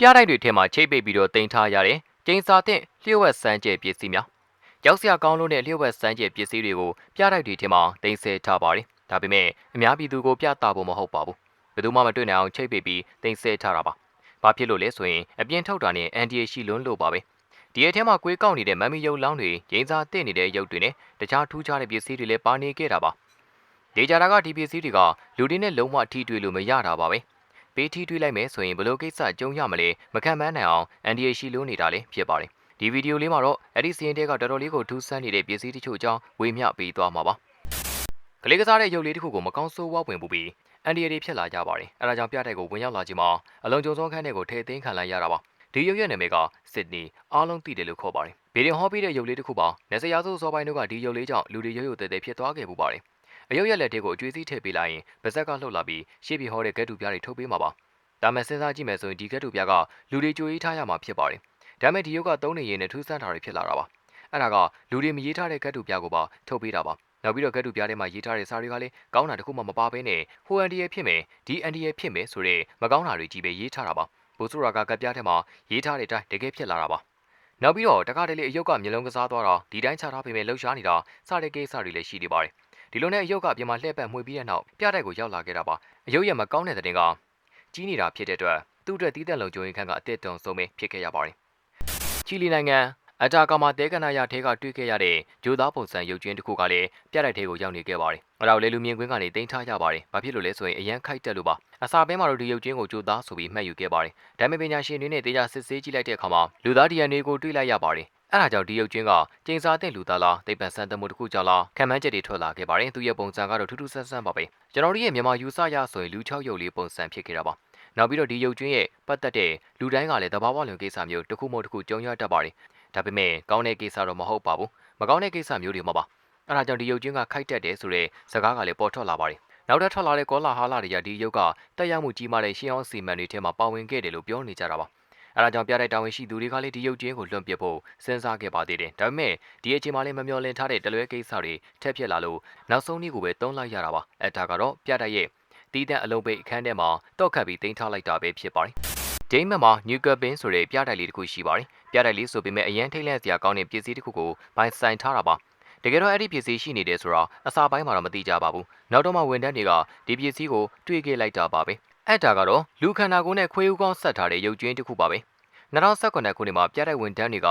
ပြတိုက်တွေထဲမှာချိတ်ပိတ်ပြီးတော့တင်ထားရတဲ့ကျင်းစာတဲ့လျှို့ဝှက်စမ်းကြဲပစ္စည်းများရောက်စရာကောင်းလို့တဲ့လျှို့ဝှက်စမ်းကြဲပစ္စည်းတွေကိုပြတိုက်တွေထဲမှာတင်ဆဲထားပါတယ်ဒါပေမဲ့အများပြည်သူကိုပြသဖို့မဟုတ်ပါဘူးဘယ်သူမှမတွေ့နိုင်အောင်ချိတ်ပိတ်ပြီးတင်ဆဲထားတာပါဘာဖြစ်လို့လဲဆိုရင်အပြင်ထုတ်တာနဲ့အန်ဒီရှိလွန်းလို့ပါပဲဒီအထဲမှာကွေးကောက်နေတဲ့မမ်မီယုံလောင်းတွေရင်းစားတဲ့နေတဲ့ရုပ်တွေနဲ့တခြားထူးခြားတဲ့ပစ္စည်းတွေလည်းပါနေခဲ့တာပါဒေဂျာတာကဒီပစ္စည်းတွေကလူတွေနဲ့လုံးဝထိတွေ့လို့မရတာပါပဲ ပေးထီးထွေးလိုက်မယ်ဆိုရင်ဘယ်လိုကိစ္စကြုံရမလဲမခံမနိုင်အောင်အန်ဒီယေရှိလို့နေတာလည်းဖြစ်ပါတယ်ဒီဗီဒီယိုလေးမှာတော့အဲ့ဒီစီရင်တဲ့ကတော်တော်လေးကိုထူးဆန်းနေတဲ့ပစ္စည်းတချို့အကြောင်းဝေမျှပေးသွားမှာပါကလေးကစားတဲ့ရုပ်လေးတစ်ခုကိုမကောင်းဆိုးဝါးဝင်ပူပြီးအန်ဒီယေတွေဖြစ်လာကြပါတယ်အဲဒါကြောင့်ပြတဲ့ကိုဝင်ရောက်လာခြင်းမှာအလုံးကြုံဆုံးခန်းတဲ့ကိုထဲသိမ်းခံလိုက်ရတာပါဒီရုပ်ရဲ့နာမည်ကစစ်နီအားလုံးသိတယ်လို့ခေါ်ပါတယ်ဗီဒီယိုဟောပြီးတဲ့ရုပ်လေးတစ်ခုပါနေစရာစုစောပိုင်းတို့ကဒီရုပ်လေးကြောင့်လူတွေရုပ်ရုပ်သေးသေးဖြစ်သွားခဲ့ပူပါတယ် အယုတ်ရဲ့လက်ထဲကိုအကျွေးစီးထည့်ပေးလိုက်ရင်ပါဇက်ကလှုပ်လာပြီးရှေ့ပြေဟောတဲ့ကဲတူပြားတွေထုတ်ပေးမှာပါဒါမဲ့စဉ်းစားကြည့်မယ်ဆိုရင်ဒီကက်တူပြားကလူတွေကြိုရေးထားရမှာဖြစ်ပါတယ်။ဒါမဲ့ဒီရုပ်ကသုံးနေရင်နဲ့ထူးဆန်းတာတွေဖြစ်လာတာပါ။အဲ့ဒါကလူတွေမရေးထားတဲ့ကက်တူပြားကိုပါထုတ်ပေးတာပါ။နောက်ပြီးတော့ကက်တူပြားထဲမှာရေးထားတဲ့စာတွေကလည်းကောင်းတာတစ်ခုမှမပါဘဲနဲ့ဟိုအန်ဒီရဲ့ဖြစ်မယ်ဒီအန်ဒီရဲ့ဖြစ်မယ်ဆိုတဲ့မကောင်းတာတွေကြီးပဲရေးထားတာပါ။ဘိုးဆိုရာကကက်ပြားထဲမှာရေးထားတဲ့အတိုင်းတကယ်ဖြစ်လာတာပါ။နောက်ပြီးတော့တခါတလေအယုတ်ကမျိုးလုံးကစားသွားတာဒီတိုင်းချထားပေမဲ့လှုပ်ရှားနေတာစတဲ့ကိစ္စတွေလည်းရှိနေပါတယ်။ ဒီလိုနဲ့အယုတ်ကပြင်မှာလှည့်ပတ်မှွေပြီးတဲ့နောက်ပြတဲ့ကိုရောက်လာခဲ့တာပါ။အယုတ်ရဲ့မကောင်းတဲ့တဲ့တင်ကကြီးနေတာဖြစ်တဲ့အတွက်သူ့အတွက်တီးသက်လုံခြုံရေးခန့်ကအတစ်တုံဆုံးပဲဖြစ်ခဲ့ရပါတယ်။ချီလီနိုင်ငံအတာကာမာတဲကနာယာထဲကတွေ့ခဲ့ရတဲ့ဂျိုသားပုံစံရုပ်ချင်းတစ်ခုကလည်းပြတိုက်ထဲကိုရောက်နေခဲ့ပါတယ်။အဲဒါကိုလေလူမြင်ကွင်းကနေတင်ထားကြပါတယ်။ဘာဖြစ်လို့လဲဆိုရင်အရန်ခိုက်တက်လို့ပါ။အစာပဲမှာတော့ဒီရုပ်ချင်းကိုဂျိုသားဆိုပြီးမှတ်ယူခဲ့ပါတယ်။ဒါပေမဲ့ပညာရှင်တွေနဲ့တေချာစစ်ဆေးကြည့်လိုက်တဲ့အခါမှာလူသား DNA ကိုတွေ့လိုက်ရပါတယ်။ အဲဒါကြောင့်ဒီရုပ်ချင်းကကျင်းစားတဲ့လူသားလားတိပ္ပံစံတမှုတစ်ခုကြောင့်လားခံမှန်းချက်တွေထွက်လာခဲ့ပါတယ်။သူရဲ့ပုံစံကတော့ထူးထူးဆန်းဆန်းပါပဲ။ကျွန်တော်တို့ရဲ့မြန်မာယူဆရဆိုရင်လူ6ရုပ်လေးပုံစံဖြစ်ခဲ့တာပါ။နောက်ပြီးတော့ဒီရုပ်ကျွင်းရဲ့ပတ်သက်တဲ့လူတိုင်းကလည်းတဘာဝလွန်ကိစ္စမျိုးတစ်ခုမှတစ်ခုကြုံရတတ်ပါတယ်။ဒါပေမဲ့ကောင်းတဲ့ကိစ္စတော့မဟုတ်ပါဘူး။မကောင်းတဲ့ကိစ္စမျိုးတွေမှာပါ။အဲဒါကြောင့်ဒီရုပ်ကျွင်းကခိုက်တက်တယ်ဆိုတဲ့စကားကလည်းပေါ်ထွက်လာပါတယ်။နောက်ထပ်ထွက်လာတဲ့ကောလာဟာလာတွေကဒီရုပ်ကတက်ရောက်မှုကြီးမားတဲ့ရှင်းအောင်စီမံတွေထဲမှာပါဝင်ခဲ့တယ်လို့ပြောနေကြတာပါ။ အဲဒါကြောင့်ပြတဲ့တာဝန်ရှိသူတွေကလည်းဒီရုပ်ကျွင်းကိုလွှင့်ပစ်ဖို့စဉ်းစားခဲ့ပါသေးတယ်။ဒါပေမဲ့ဒီအချိန်မှလည်းမမျှော်လင့်ထားတဲ့တလွဲကိစ္စတွေထက်ဖြစ်လာလို့နောက်ဆုံးနေ့ကိုပဲတုံးလိုက်ရတာပါ။အဲဒါကတော့ပြတဲ့ရဲ့တီးတဲ့အလုံးပိတ်အခန်းထဲမှာတော့ခတ်ပြီးတင်ထားလိုက်တာပဲဖြစ်ပါတယ်။ဒိန်းမတ်မှာနျူကလပင်းဆိုတဲ့ပြတိုက်လေးတစ်ခုရှိပါတယ်။ပြတိုက်လေးဆိုပေမဲ့အရန်ထိတ်လန့်စရာကောင်းတဲ့ပစ္စည်းတစ်ခုကိုဘိုင်ဆိုင်ထားတာပါ။တကယ်တော့အဲ့ဒီပစ္စည်းရှိနေတယ်ဆိုတော့အစာပိုင်းမှာတော့မသိကြပါဘူး။နောက်တော့မှဝန်ထမ်းတွေကဒီပစ္စည်းကိုတွေ့ခဲ့လိုက်တာပါပဲ။ အဲ့ဒါကတော့လူခန္ဓာကိုယ်နဲ့ခွေးဦးကောင်းဆက်ထားတဲ့ရုပ်ကျွင်းတစ်ခုပါပဲ။2019ခုနှစ်မှာပြတိုက်ဝန်ထမ်းတွေက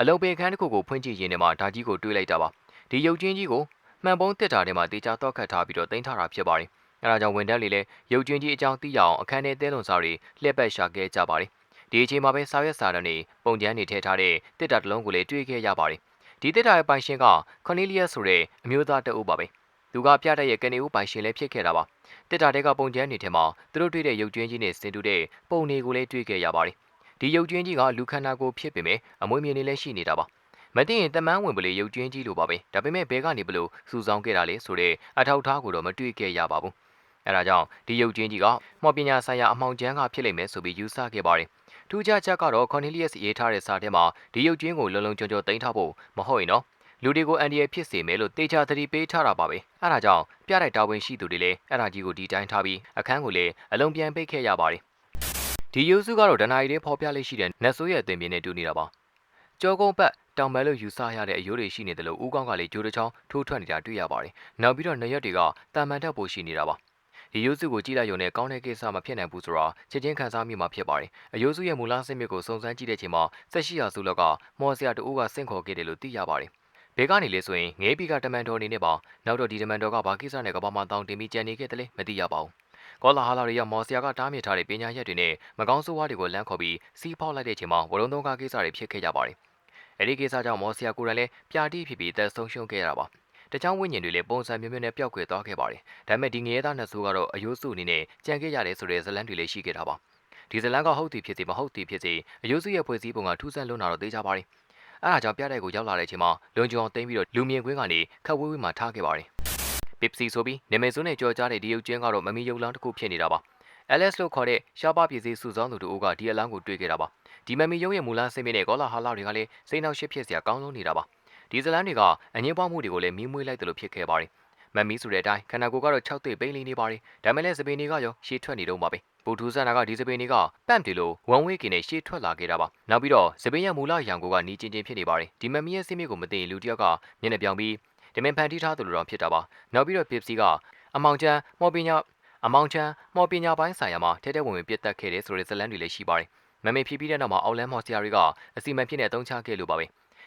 အလုံပေခန်းတစ်ခုကိုဖွင့်ကြည့်ရင်းနဲ့မှဓာကြီးကိုတွေးလိုက်တာပါ။ဒီရုပ်ကျွင်းကြီးကိုမှန်ပုံးတစ်တာထဲမှာတေချာတော့ခတ်ထားပြီးတော့တင်ထားတာဖြစ်ပါတယ်။အဲဒါကြောင့်ဝန်ထမ်းတွေလည်းရုပ်ကျွင်းကြီးအကြောင်းသိရအောင်အခန်းထဲတဲလွန်စာတွေလှည့်ပတ်ရှာခဲ့ကြပါတယ်။ဒီအချိန်မှာပဲစာရွက်စာတမ်းတွေပုံကျန်းတွေထည့်ထားတဲ့တစ်တာတစ်လုံးကိုလည်းတွေ့ခဲ့ရပါတယ်။ဒီတစ်တာရဲ့ပိုင်ရှင်ကကွန်နီလီယပ်ဆိုတဲ့အမျိုးသားတအုပ်ပါပဲ။ သူကပြတတ်ရဲ့ကနေဦးပိုင်ရှင်လည်းဖြစ်ခဲ့တာပါ။တစ်တာတဲကပုံကျန်းတွေထဲမှာသူတို့တွေ့တဲ့ရုပ်ကျွင်းကြီးနဲ့ဆင်တူတဲ့ပုံတွေကိုလည်းတွေ့ခဲ့ရပါတယ်။ဒီရုပ်ကျွင်းကြီးကလူခန္ဓာကိုယ်ဖြစ်ပေမဲ့အမွေမြင်နေလည်းရှိနေတာပါ။မသိရင်တမန်းဝင်ပလေရုပ်ကျွင်းကြီးလိုပါပဲ။ဒါပေမဲ့ဘဲကနေဘလို့စူဆောင်းခဲ့တာလေဆိုတဲ့အထောက်အထားကိုတော့မတွေ့ခဲ့ရပါဘူး။အဲဒါကြောင့်ဒီရုပ်ကျွင်းကြီးကမော်ပညာဆိုင်ရာအမှောင်ကျန်းကဖြစ်လိမ့်မယ်ဆိုပြီးယူဆခဲ့ပါတယ်။ထူးခြားချက်ကတော့ Cornelius ရေးထားတဲ့စာထဲမှာဒီရုပ်ကျွင်းကိုလုံလုံခြုံခြုံတင်ထားဖို့မဟုတ်ရင်နော် လူတွေကိုအန်ဒီရဖြစ်စေမယ်လို့တေချာသတိပေးထားတာပါပဲ။အဲဒါကြောင့်ပြတိုက်တာဝန်ရှိသူတွေလည်းအဲဒါကြီးကိုဒီတိုင်းထားပြီးအခန်းကိုလည်းအလုံးပြန်ပိတ်ခဲ့ရပါတယ်။ဒီယူစုကတော့ဒဏ္ဍာရီတွေဖော်ပြလေးရှိတဲ့နတ်ဆိုးရဲ့အသွင်ပြင်းနဲ့တူနေတာပါ။ကြောကုန်းပတ်တောင်ပန်လို့ယူဆရတဲ့အယိုးတွေရှိနေတယ်လို့ဦးကောင်းကလည်းဂျိုးတစ်ချောင်းထိုးထွက်နေတာတွေ့ရပါတယ်။နောက်ပြီးတော့နှစ်ရက်တွေကတာမန်တက်ပိုရှိနေတာပါ။ဒီယိုးစုကိုကြည့်လိုက်ရုံနဲ့ကောင်းတဲ့ကိစ္စမဖြစ်နိုင်ဘူးဆိုတော့ချက်ချင်းခံစားမိမှာဖြစ်ပါတယ်။အယိုးစုရဲ့မူလဆင့်မြစ်ကိုစုံစမ်းကြည့်တဲ့ချိန်မှာဆက်ရှိရာစုလောက်ကမော်စရာတူကဆင့်ခေါ်ခဲ့တယ်လို့သိရပါတယ်။ ဘေကနေလေဆိုရင်ငဲပီကတမန်တော်အနေနဲ့ပါနောက်တော့ဒီတမန်တော်ကဘာကိစ္စနဲ့ကဘာမှတောင်းတင်ပြီးကြံနေခဲ့တယ်လေမသိရပါဘူး။ကောလာဟာလာတွေရောက်မော်စရာကတားမြစ်ထားတဲ့ပညာရက်တွေနဲ့မကောင်းဆိုးဝါးတွေကိုလမ်းခေါ်ပြီးစီးဖောက်လိုက်တဲ့ချိန်မှာဝရုံသုံးကားကိစ္စတွေဖြစ်ခဲ့ကြပါတယ်။အဲဒီကိစ္စကြောင့်မော်စရာကိုယ်တိုင်လည်းပြာတိဖြစ်ပြီးသက်ဆုံးရှုံးခဲ့ရတာပါ။တခြားဝိညာဉ်တွေလည်းပုံစံမျိုးမျိုးနဲ့ပျောက်ကွယ်သွားခဲ့ပါတယ်။ဒါပေမဲ့ဒီငရဲသားနှစ်ဆိုးကတော့အယိုးစုအနေနဲ့ကြံခဲ့ရတယ်ဆိုတဲ့ဇလန်းတွေလည်းရှိခဲ့တာပါ။ဒီဇလန်းကဟုတ်သည်ဖြစ်စေမဟုတ်သည်ဖြစ်စေအယိုးစုရဲ့ဖွဲ့စည်းပုံကထူးဆန်းလွန်းတာတော့သိကြပါတယ်။ အဲဒါကြောင့်ပြတဲ့ကိုရောက်လာတဲ့အချိန်မှာလုံခြုံအောင်တင်းပြီးတော့လူမြင်ကွင်းကနေခက်ဝေးဝေးမှာထားခဲ့ပါတယ်။ပစ်စီဆိုပြီးနာမည်ဆိုးနဲ့ကြော်ကြားတဲ့ဒီရုပ်ကျင်းကတော့မမီရုပ်လန်းတစ်ခုဖြစ်နေတာပါ။ LS လို့ခေါ်တဲ့ရှားပါပြည်စည်းစုဆောင်းသူတို့ကဒီအလန်းကိုတွေ့ခဲ့တာပါ။ဒီမမီရုပ်ရဲ့မူလဆင်းမြင့်တဲ့ကောလာဟာလာတွေကလည်းစိတ်နှောက်ရှက်ဖြစ်စရာကောင်းဆုံးနေတာပါ။ဒီဇလန်းတွေကအငင်းပွားမှုတွေကိုလည်းမီးမွေးလိုက်တယ်လို့ဖြစ်ခဲ့ပါတယ်။မမီဆိုတဲ့အတိုင်းခန္ဓာကိုယ်ကတော့6သိပ်ပိန်လိနေပါတယ်။ဒါမဲ့လည်းစပင်းတွေကရောရှေ့ထွက်နေတော့ပါပဲ။ ပူထူဆန်နာကဒီစပင်းတွေကပန့်တီလိုဝမ်ဝေးကင်နဲ့ရှေ့ထွက်လာခဲ့တာပါနောက်ပြီးတော့စပင်းရဲ့မူလရန်ကိုကနီးချင်းချင်းဖြစ်နေပါတယ်ဒီမမီရဲ့စင်းမြစ်ကိုမသိရင်လူတစ်ယောက်ကမျက်နှာပြောင်ပြီးတမင်ဖန်တီးထားသူလိုတော့ဖြစ်တာပါနောက်ပြီးတော့ပစ်စီကအမောင်ချမ်းမော်ပညာအမောင်ချမ်းမော်ပညာပိုင်းဆိုင်ရာမှာထဲထဲဝင်ဝင်ပြတ်တက်ခဲ့တယ်ဆိုတဲ့ဇလန်းတွေလည်းရှိပါတယ်မမေဖြီးပြီးတဲ့နောက်မှာအောက်လန်းမော်ဆီယာရီကအစီအမံဖြစ်နေအသုံးချခဲ့လို့ပါပဲ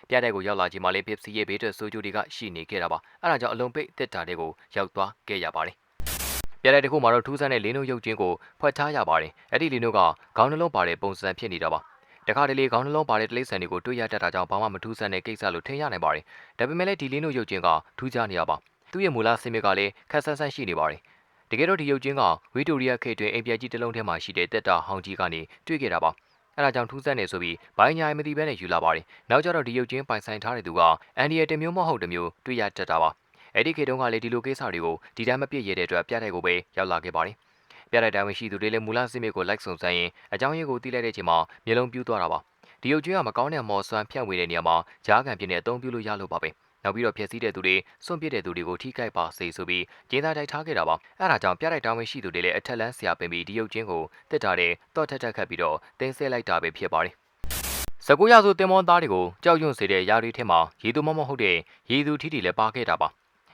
ပြတဲ့ကိုရောက်လာချိန်မှာလေးပစ်စီရဲ့ဘေးထွက်ဆိုဂျိုတွေကရှိနေခဲ့တာပါအဲဒါကြောင့်အလုံးပိတ်တစ်တာတွေကိုရောက်သွားခဲ့ရပါတယ် ပြတဲ့တစ်ခုမှာတော့ထူးဆန်းတဲ့လင်းတို့ရုပ်ချင်းကိုဖွက်ထားရပါတယ်အဲ့ဒီလင်းတို့ကခေါင်းနှလုံးပါတဲ့ပုံစံဖြစ်နေတာပါတခါတလေခေါင်းနှလုံးပါတဲ့တိရစ္ဆာန်တွေကိုတွေ့ရတတ်တာကြောင့်ဘာမှမထူးဆန်းတဲ့ကိစ္စလို့ထင်ရနိုင်ပါတယ်ဒါပေမဲ့လည်းဒီလင်းတို့ရုပ်ချင်းကထူးခြားနေရပါသူ့ရဲ့မူလစင်မြစ်ကလည်းခက်ဆန်းဆန်းရှိနေပါတယ်တကယ်တော့ဒီရုပ်ချင်းကဝီတိုရီယာခေတ်တွင်အိမ်ပြကြီးတစ်လုံးထဲမှာရှိတဲ့တက်တာဟောင်းကြီးကနေတွေ့ခဲ့တာပါအဲဒါကြောင့်ထူးဆန်းနေဆိုပြီးဘိုင်းညာမသိဘဲနဲ့ယူလာပါတယ်နောက်ကျတော့ဒီရုပ်ချင်းပိုင်ဆိုင်ထားတဲ့သူကအန်ဒီရဲ့တမျိုးမဟုတ်တမျိုးတွေ့ရတတ်တာပါ အဲ့ဒီခေတ်တုန်းကလည်းဒီလိုကိစ္စတွေကိုဒီတိုင်းမပြည့်ရတဲ့အတွက်ပြတဲ့ကိုပဲရောက်လာခဲ့ပါတယ်ပြတဲ့တိုင်းဝင်ရှိသူတွေလည်းမူလစင်မြစ်ကိုလိုက်ဆုံဆိုင်ရင်အကြောင်းရင်းကိုသိလိုက်တဲ့အချိန်မှာမျိုးလုံးပြူးသွားတာပါဒီရုပ်ချင်းကမကောင်းတဲ့မော်ဆွမ်းဖြန့်ဝေတဲ့နေရာမှာဂျားကန်ပြင်းနဲ့အသုံးပြုလို့ရလို့ပါပဲနောက်ပြီးတော့ဖျက်ဆီးတဲ့သူတွေစွန့်ပစ်တဲ့သူတွေကိုထိခိုက်ပါစေဆိုပြီးကျင်းသားတိုက်ထားခဲ့တာပါအဲဒါကြောင့်ပြတိုက်တာဝန်ရှိသူတွေလည်းအထက်လန်းဆရာပင်ပြီးဒီရုပ်ချင်းကိုတက်တာတဲ့တော့ထက်ထက်ခတ်ပြီးတော့တင်းဆဲလိုက်တာပဲဖြစ်ပါတယ်စကူရဆိုတင်မောသားတွေကိုကြောက်ရွံ့စေတဲ့ຢာတွေထဲမှာရေသူမမဟုတ်တဲ့ရေသူထီထီလည်းပါခဲ့တာပါ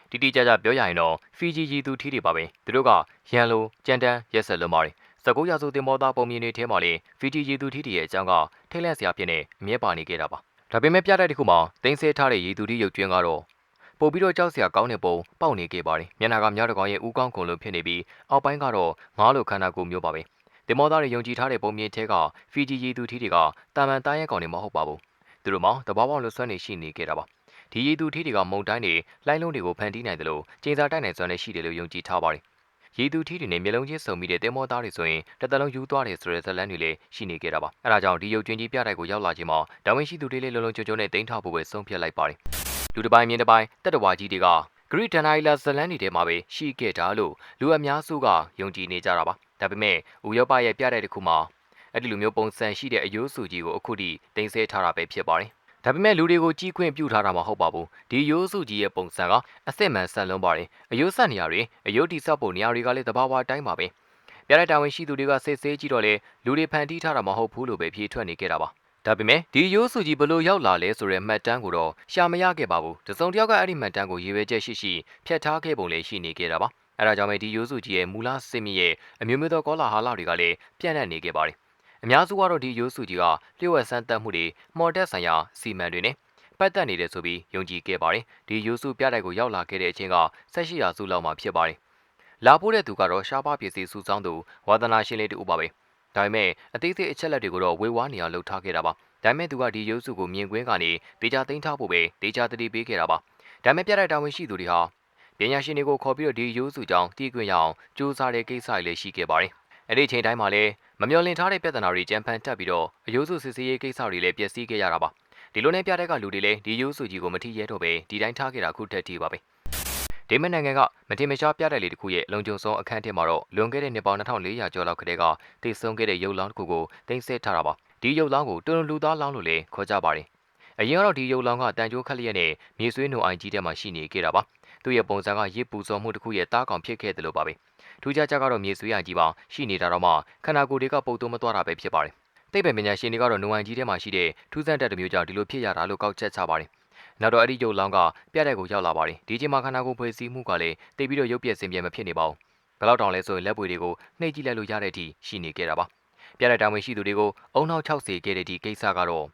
တီတီကြကြပြောရရင်တော့ဖီဂျီရေသူထီထီပါပဲသူတို့ကရန်လိုကြန်တန်းရက်ဆက်လုံးပါတယ်စကူရဆိုတင်မောသားပုံမြင်တွေထဲမှာလေဖီဂျီရေသူထီထီရဲ့အကြောင်းကထိတ်လန့်စရာဖြစ်နေအမြဲပါနေခဲ့တာပါဒါပေမဲ့ပြတိုက်တစ်ခုမှာတင်းဆဲထားတဲ့ရေသူတီရုပ်ကျွင်းကတော့ပို့ပြီးတော့ကြောက်စရာကောင်းတဲ့ပုံပေါက်နေခဲ့ပါတယ်မျက်နှာကမြောက်တကောင်ရဲ့ဥကောင်းကုန်လို့ဖြစ်နေပြီးအောက်ပိုင်းကတော့ငားလိုခန္ဓာကိုယ်မျိုးပါပဲတင်မောသားတွေယုံကြည်ထားတဲ့ပုံမြင်ထဲကဖီဂျီရေသူထီတွေကတာမန်တားရဲကောင်တွေမဟုတ်ပါဘူးသူတို့မှတဘာပေါင်းလွတ်ဆွမ်းနေရှိနေခဲ့တာပါ ဒီရေသူထီတွေကမုံတိုင်းတွေလှိုင်းလုံးတွေကိုဖန်တီးနိုင်တယ်လို့ကျင်းစာတိုက်နိုင်စွမ်းနဲ့ရှိတယ်လို့ယုံကြည်ထားပါတယ်ရေသူထီတွေနဲ့မျက်လုံးချင်းစုံမိတဲ့တင်မောသားတွေဆိုရင်တစ်သက်လုံးယူသွားတယ်ဆိုတဲ့ဇလန်းတွေလည်းရှိနေခဲ့တာပါအဲဒါကြောင့်ဒီရုပ်ကျွင်းကြီးပြတိုက်ကိုရောက်လာချိန်မှာတာဝန်ရှိသူတွေလည်းလုံလုံချုံချုံနဲ့တင်ထားဖို့ပဲဆုံးဖြတ်လိုက်ပါတယ်လူတစ်ပိုင်းမြင်းတစ်ပိုင်းတက်တဝါကြီးတွေကဂရိဒန်နိုင်လာဇလန်းတွေထဲမှာပဲရှိခဲ့တာလို့လူအများစုကယုံကြည်နေကြတာပါဒါပေမဲ့ဥရောပရဲ့ပြတိုက်တစ်ခုမှာအဲ့ဒီလိုမျိုးပုံစံရှိတဲ့အယိုးစုကြီးကိုအခုထိတင်ဆဲထားတာပဲဖြစ်ပါတယ် ဒါပေမဲ့လူတွေကိုကြီးခွင့်ပြုထားတာမဟုတ်ပါဘူးဒီရိုးစုကြီးရဲ့ပုံစံကအစစ်မှန်ဆက်လုံးပါတယ်အယိုးဆက်နေရာတွေအယိုးတိဆောက်ပုံနေရာတွေကလည်းတဘာဝတိုင်းပါပဲပြတဲ့တာဝန်ရှိသူတွေကစစ်ဆေးကြည့်တော့လေလူတွေဖန်တီးထားတာမဟုတ်ဘူးလို့ပဲဖြေထွက်နေခဲ့တာပါဒါပေမဲ့ဒီရိုးစုကြီးဘလို့ရောက်လာလဲဆိုတဲ့မှတ်တမ်းကိုတော့ရှာမရခဲ့ပါဘူးတစုံတစ်ယောက်ကအဲ့ဒီမှတ်တမ်းကိုရေးဝဲချက်ရှိရှိဖြတ်ထားခဲ့ပုံလည်းရှိနေခဲ့တာပါအဲဒါကြောင့်ပဲဒီရိုးစုကြီးရဲ့မူလစစ်မြစ်ရဲ့အမျိုးမျိုးသောကောလာဟာလတွေကလည်းပြန့်နှံ့နေခဲ့ပါတယ် အများစုကတော့ဒီရိုးစုကြီးကလျှို့ဝှက်ဆန်းသက်မှုတွေမော်တက်ဆိုင်ရာစီမံတွေနဲ့ပတ်သက်နေတယ်ဆိုပြီးယုံကြည်ခဲ့ပါတယ်ဒီရိုးစုပြတိုက်ကိုရောက်လာခဲ့တဲ့အချိန်ကဆက်ရှိရာစုလောက်မှဖြစ်ပါတယ်လာဖို့တဲ့သူကတော့ရှားပါပစ္စည်းစုဆောင်းသူဝါသနာရှင်လေးတူပါပဲဒါပေမဲ့အသေးသေးအချက်လက်တွေကိုတော့ဝေဝါးနေအောင်လှုပ်ထားခဲ့တာပါဒါပေမဲ့သူကဒီရုပ်စုကိုမြင်ကွင်းကနေဒေတာသိမ်းထားဖို့ပဲဒေတာတတိပေးခဲ့တာပါဒါပေမဲ့ပြတဲ့တာဝန်ရှိသူတွေဟာပညာရှင်တွေကိုခေါ်ပြီးတော့ဒီရုပ်စုကြောင်းတည်ခွင့်ရအောင်စူးစမ်းတဲ့ကိစ္စတွေလည်းရှိခဲ့ပါတယ် အဲ့ဒီချိန်တိုင်းမှာလည်းမမျော်လင့်ထားတဲ့ပြဿနာတွေကြံဖန်တက်ပြီးတော့အယိုးစုစစ်ဆေးရေးကိစ္စတွေလည်းပျက်စီးခဲ့ရတာပါဒီလိုနဲ့ပြတဲ့ကလူတွေလည်းဒီရိုးစုကြီးကိုမထီရဲတော့ပဲဒီတိုင်းထားခဲ့တာခုထက်ထိပါပဲဒေမန်နိုင်ငံကမတင်မရှားပြတဲ့လေတစ်ခုရဲ့လုံခြုံဆုံးအခန်းထဲမှာတော့လွန်ခဲ့တဲ့နှစ်ပေါင်း2400ကျော်လောက်ကတည်းကတည်ဆုံခဲ့တဲ့ရုပ်လောင်းတစ်ခုကိုတင်ဆက်ထားတာပါဒီရုပ်လောင်းကိုတွန်လူသားလောင်းလို့လည်းခေါ်ကြပါတယ်အရင်ကတော့ဒီရုပ်လောင်းကတန်ကြိုးခက်လျက်နဲ့မြေဆွေးနှုံအိုင်ကြီးထဲမှာရှိနေခဲ့တာပါသူ့ရဲ့ပုံစံကရစ်ပူစော်မှုတစ်ခုရဲ့တားကောင်ဖြစ်ခဲ့တယ်လို့ပါပဲ ထူးခြားချက်ကတော့မြေဆွေးအိုင်ကြီးပါရှိနေတာတော့မှခန္ဓာကိုယ်တွေကပုတ်သွမသွားတာပဲဖြစ်ပါတယ်သိပ္ပံပညာရှင်တွေကတော့နုံအိုင်ကြီးထဲမှာရှိတဲ့ထူးဆန်းတဲ့တမျိုးကြောင့်ဒီလိုဖြစ်ရတာလို့ကောက်ချက်ချပါတယ်နောက်တော့အဲ့ဒီရုပ်လောင်းကပြတဲ့ကိုရောက်လာပါတယ်ဒီချိန်မှာခန္ဓာကိုယ်ဖွဲ့စည်းမှုကလည်းတိတ်ပြီးတော့ရုပ်ပြက်စင်ပြဲမဖြစ်နေပါဘူးဘယ်တော့တောင်လဲဆိုရင်လက်ပွေတွေကိုနှိပ်ကြည့်လိုက်လို့ရတဲ့အထိရှိနေခဲ့တာပါပြတဲ့တာဝန်ရှိသူတွေကိုအုံနောက်60ခဲ့တဲ့ဒီကိစ္စကတော့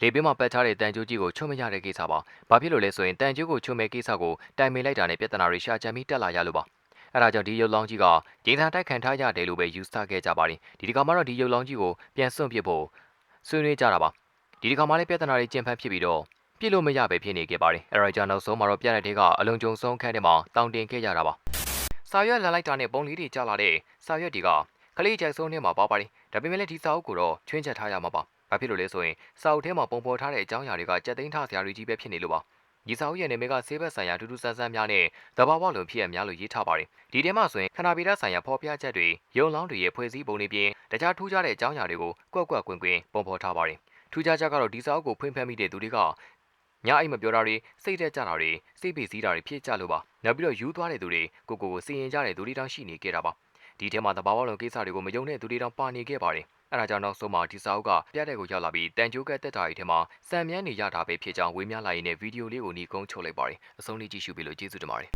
လေပြင်းမှာပတ်ထားတဲ့တန်ကြိုးကြီးကိုချုံမရတဲ့ကိစ္စပါ။ဘာဖြစ်လို့လဲဆိုရင်တန်ကြိုးကိုချုံမဲ့ကိစ္စကိုတိုင်ပင်လိုက်တာနဲ့ပြဿနာတွေရှာချမ်းပြီးတက်လာရလို့ပါ။ အဲဒါကြောင့်ဒီရုပ်လောင်းကြီးကဂျင်းဆန်တိုက်ခံထားရတယ်လို့ပဲယူဆခဲ့ကြပါတယ်။ဒီဒီကမှာတော့ဒီရုပ်လောင်းကြီးကိုပြန်စွန့်ပစ်ဖို့ဆွေးနွေးကြတာပါ။ဒီဒီကမှာလည်းပြဿနာတွေကျင်းပဖြစ်ပြီးတော့ပြစ်လို့မရပဲဖြစ်နေခဲ့ပါတယ်။အဲဒါကြောင့်နောက်ဆုံးမှာတော့ပြတဲ့တဲကအလုံးကျုံဆုံးခန်းထဲမှာတောင်းတင်ခဲ့ကြတာပါ။စာရွက်လန်လိုက်တာနဲ့ပုံလေးတွေကြားလာတဲ့စာရွက်တွေကကလေးကြိုက်ဆုံးထဲမှာပါပါတယ်။ဒါပေမဲ့လည်းဒီစာအုပ်ကိုတော့ချွင်းချက်ထားရမှာပါ။ဘာဖြစ်လို့လဲဆိုရင်စာအုပ်ထဲမှာပုံဖော်ထားတဲ့အကြောင်းအရာတွေကကြက်သိမ်းထားစရာတွေကြီးပဲဖြစ်နေလို့ပါ။ ဒီစာအုပ်ရဲ့နာမည်ကဆေးဘက်ဆိုင်ရာထူးထူးဆန်းဆန်းများနဲ့သဘာဝလုံဖြစ်ရများလို့ရေးထားပါတယ်။ဒီထဲမှာဆိုရင်ခန္ဓာဗေဒဆိုင်ရာဖော်ပြချက်တွေရုံလောင်းတွေရဲ့ဖွဲ့စည်းပုံတွေပြင်တခြားထူးခြားတဲ့အကြောင်းအရာတွေကိုကွက်ကွက်ကွင်းကွင်းပုံဖော်ထားပါတယ်။ထူးခြားချက်ကတော့ဒီစာအုပ်ကိုဖွင့်ဖက်မိတဲ့သူတွေကညအိမ်မပြောတာတွေစိတ်တက်ကြတာတွေစိတ်ပေစည်းတာတွေဖြစ်ကြလို့ပါနောက်ပြီးတော့ယူသွားတဲ့သူတွေကိုကိုကိုစီရင်ကြတဲ့သူတွေတောင်ရှိနေကြတာပါဒီထဲမှာသဘာဝလုံးကိစ္စတွေကိုမယုံတဲ့သူတွေတောင်ပါနေခဲ့ပါတယ် အဲဒါကြောင့်နောက်ဆုံးမှာဒီစာအုပ်ကပြတဲ့ကိုရောက်လာပြီးတန်ကြိုးကက်တက်တာတွေထဲမှာစံမြန်းနေရတာပဲဖြစ်ကြောင်းဝေမျှလာရင်းနဲ့ဗီဒီယိုလေးကိုညီကုန်းချုပ်လိုက်ပါတယ်အဆုံးလေးကြည့်ရှုပြီးလို့ကျေးဇူးတင်ပါတယ်